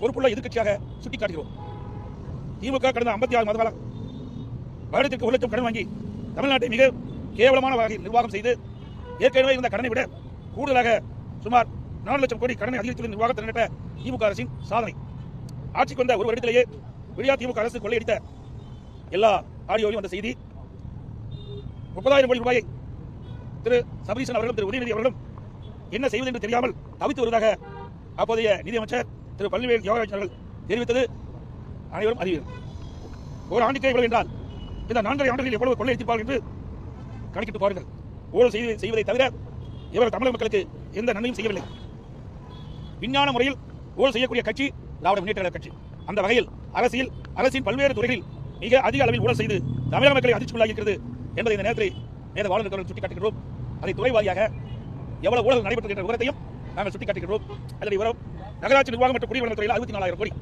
பொறுப்புள்ள எதிர்க்கட்சியாக சுட்டிக்காட்டுகிறோம். திமுக கடந்த ஐம்பத்தி ஆறு மாதகால வருடத்திற்கு ஒரு லட்சம் கடன் வாங்கி தமிழ்நாட்டை மிக கேவலமான வகையில் நிர்வாகம் செய்து ஏற்கனவே இருந்த கடனை விட கூடுதலாக சுமார் நாலு லட்சம் கோடி கடனை அதிகரித்துள்ள நிர்வாகம் நடத்த திமுக அரசின் சாதனை. ஆட்சிக்கு வந்த ஒரு வருடத்திலேயே விடியா திமுக அரசு கொள்ளையடித்த எல்லா ஆடியோவையும் வந்த செய்தி முப்பதாயிரம் கோடி ரூபாயை திரு சபரீசன் அவர்களும் திரு உதயநிதி அவர்களும் என்ன செய்வது என்று தெரியாமல் தவித்து வருவதாக அப்போதைய நிதியமைச்சர் திரு பள்ளிவேல் யோகராஜ் அவர்கள் தெரிவித்தது அனைவரும் அறிவீர்கள் ஒரு ஆண்டுக்கே இவ்வளவு என்றால் இந்த நான்கரை ஆண்டுகளில் எவ்வளவு கொள்ளையடித்திருப்பார்கள் என்று கணக்கிட்டு பாருங்கள். ஊழல் செய்து செய்வதை தவிர இவர்கள் தமிழக மக்களுக்கு எந்த நன்மையும் செய்யவில்லை. விஞ்ஞான முறையில் ஊழல் செய்யக்கூடிய கட்சி திராவிட முன்னேற்ற கட்சி. அந்த வகையில் அரசியல் அரசின் பல்வேறு துறைகளில் மிக அதிக அளவில் ஊழல் செய்து தமிழக மக்களை அதிர்ச்சிக்குள்ளாகி இருக்கிறது என்பதை இந்த நேரத்தில் நேர வாழ்ந்து சுட்டிக்காட்டுகிறோம் அதை துறைவாரியாக எவ்வளவு ஊழல் நடைபெற்றது என்ற விவரத்தையும் நாங்கள் சுட்டிக்காட்டுகிறோம் அதனுடைய விவரம் நகராட்சி நிர்வாகம் மற்றும் குடிவரவு துறையில் அறுபத்தி நாலாயிரம் கோடி.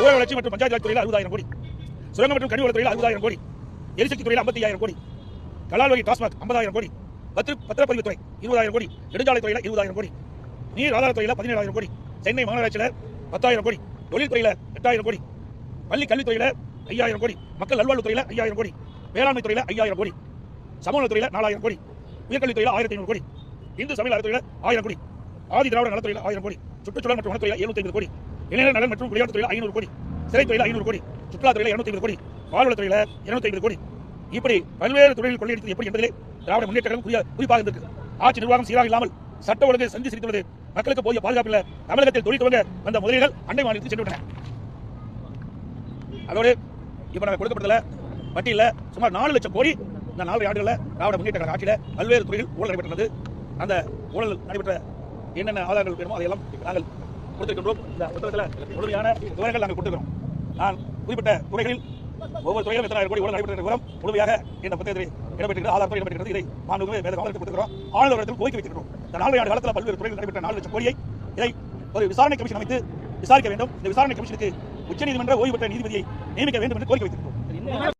ஊரக வளர்ச்சி மற்றும் பஞ்சாயத்து ராஜ் துறையில் அறுபதாயிரம் கோடி. சுரங்க மற்றும் கனிவள துறையில் அறுபதாயிரம் கோடி. எரிசக்தி துறையில் ஐம்பத்தி ஐயாயிரம் கோடி. கலால் வகை டாஸ்மாக் ஐம்பதாயிரம் கோடி. பத்திர பத்திரப்பதிவு துறை இருபதாயிரம் கோடி. நெடுஞ்சாலை துறையில் இருபதாயிரம் கோடி. நீர் ஆதார துறையில் பதினேழாயிரம் கோடி. சென்னை மாநகராட்சியில் பத்தாயிரம் கோடி. தொழில்துறையில் எட்டாயிரம் கோடி. பள்ளி கல்வித்துறையில் ஐயாயிரம் கோடி. மக்கள் நல்வாழ்வு துறையில் ஐயாயிரம் கோடி. வேளாண்மை துறையில் ஐயாயிரம் கோடி. சமூக துறையில் நாலாயிரம் கோடி. உயர்கல்வித்துறையில் ஆயிரத்தி ஐநூறு கோடி. இந்து சமையல் அறத்துறையில் ஆயிரம் கோடி. ஆதி திராவிட நலத்துறையில் ஆயிரம் கோடி. சுற்றுச்சூழல் மற்றும் வனத்துறையில் எழுநூத்தி ஐம்பது கோடி இளைஞர் நலன் மற்றும் விளையாட்டு துறையில் ஐநூறு கோடி சிறைத்துறையில் ஐநூறு கோடி சுற்றுலாத்துறையில் இருநூத்தி ஐம்பது கோடி பால்வளத்துறையில் இருநூத்தி ஐம்பது கோடி. இப்படி பல்வேறு துறையில் கொள்ளையடித்தது எப்படி என்பதிலே திராவிட முன்னேற்றங்களும் குறிப்பாக இருந்திருக்கு. ஆட்சி நிர்வாகம் சீராக இல்லாமல் சட்ட ஒழுங்கு சந்தி சிரித்துள்ளது மக்களுக்கு போதிய பாதுகாப்பு இல்ல தமிழகத்தில் தொழில் துவங்க வந்த முதலீடுகள் அண்டை மாநிலத்தில் சென்றுவிட்டன. அதோடு இப்ப நாங்கள் கொடுக்கப்பட்டதுல பட்டியல சுமார் நாலு லட்சம் கோடி இந்த நாலு ஆண்டுகளில் திராவிட முன்னேற்ற ஆட்சியில் ஆட்சியில பல்வேறு துறையில் ஊழல் நடைபெற்றது அந்த ஊழல் நடைபெற்ற என்னென்ன ஆதாரங்கள் வேணுமோ அதையெல்லாம் நாங்கள் கொடுத்திருக்கின்றோம். இந்த புத்தகத்தில் முழுமையான விவரங்கள் நாங்கள் கொடுத்திருக்கிறோம். நான் குறிப்பிட்ட துறைகளில் ஒவ்வொரு துறையிலும் எத்தனாயிரம் கோடி ஊழல் நடைபெற்ற விவரம் முழுமையாக இந்த புத்தகத்தில் இடம்பெற்றிருக்கிறது ஆதாரத்தில் இடம்பெற்றிருக்கிறது. இதை மாண்புமிகு வேறு காலத்தில் கொடுத்திருக்கிறோம். ஆளுநரிடத்தில் கோரிக்கை வைத்திருக்கிறோம். இந்த நாலு ஆண்டு காலத்தில் பல்வேறு துறையில் நடைபெற்ற நாலு லட்சம் கோடியை இதை ஒரு விசாரணை கமிஷன் அமைத்து விசாரிக்க வேண்டும். இந்த விசாரணை கமிஷனுக்கு உச்சநீதிமன்ற ஓய்வு பெற்ற நீதிபதியை நியமிக்க வேண்டும் என்று கோரிக்கை வைத்திருக்கிறோம்.